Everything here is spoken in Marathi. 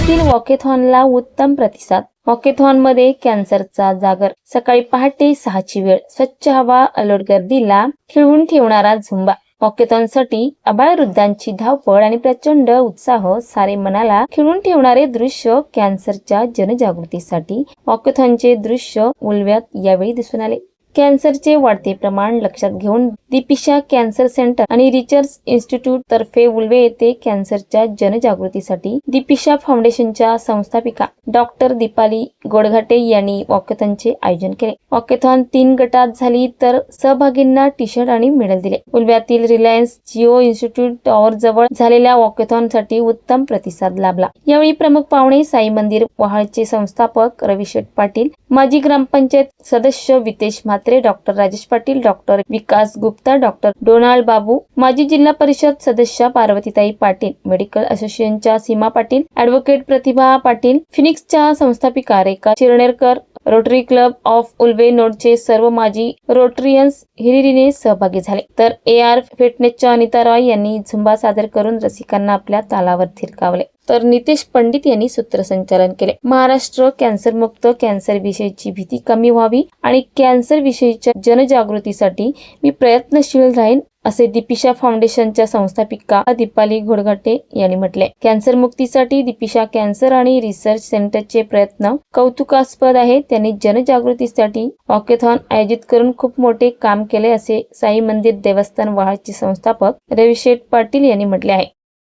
पुण्यातील वॉकेथॉनला उत्तम प्रतिसाद. वॉकेथॉनमध्ये कॅन्सरचा जागर. सकाळी पहाटे सहाची वेळ. स्वच्छ हवा अलर्ट गर्दीला खिळवून ठेवणारा झुंबा. वॉकेथॉनसाठी अबाळवृद्धांची धावपळ आणि प्रचंड उत्साह सारे मनाला खिळून ठेवणारे दृश्य कॅन्सरच्या जनजागृतीसाठी. वॉकेथॉनचे दृश्य उलव्यात यावेळी दिसून आले. कॅन्सरचे वाढते प्रमाण लक्षात घेऊन दीपिशा कॅन्सर सेंटर आणि रिसर्च इन्स्टिट्यूट तर्फे उल्वे येथे कॅन्सरच्या जनजागृतीसाठी दीपिशा फाउंडेशनच्या संस्थापिका डॉक्टर दीपाली गोडघाटे यांनी वॉकेथॉनचे आयोजन केले. वॉकेथॉन तीन गटात झाली तर सहभागींना टी शर्ट आणि मेडल दिले. उल्व्यातील रिलायन्स जिओ इन्स्टिट्यूट टॉवर जवळ झालेल्या वॉकेथॉनसाठी उत्तम प्रतिसाद लाभला. यावेळी प्रमुख पाहुणे साई मंदिर वहाळचे संस्थापक रविशेठ पाटील माजी ग्रामपंचायत सदस्य Vitesh Mhatre doctor Rajesh Patil doctor Vikas Gupta doctor Donald Babu माजी जिल्हा परिषद सदस्य पार्वतीताई पाटील मेडिकल असोसिएशनच्या सीमा पाटील ऍडव्होकेट प्रतिभा पाटील फिनिक्सच्या संस्थापिका Rekha Chirnerkar Rotary Club of Ulwe नोडचे सर्व माजी रोटरियन्स हिरिरीने सहभागी झाले. तर ए आर फिटनेसच्या अनिता रॉय यांनी झुंबा सादर करून रसिकांना आपल्या तालावर थिरकावले तर नितेश पंडित यांनी सूत्रसंचालन केले. महाराष्ट्र कॅन्सर मुक्त कॅन्सर विषयीची भीती कमी व्हावी आणि कॅन्सर विषयीच्या जनजागृतीसाठी मी प्रयत्नशील राहीन असे दीपिशा फाउंडेशनच्या संस्थापिका दीपाली घोडघाटे यांनी म्हटले. कॅन्सर मुक्तीसाठी दीपिशा कॅन्सर आणि रिसर्च सेंटरचे प्रयत्न कौतुकास्पद आहे त्यांनी जनजागृतीसाठी वॉकेथॉन आयोजित करून खूप मोठे काम केले असे साई मंदिर देवस्थान वहाळचे संस्थापक रविशेठ पाटील यांनी म्हटले आहे.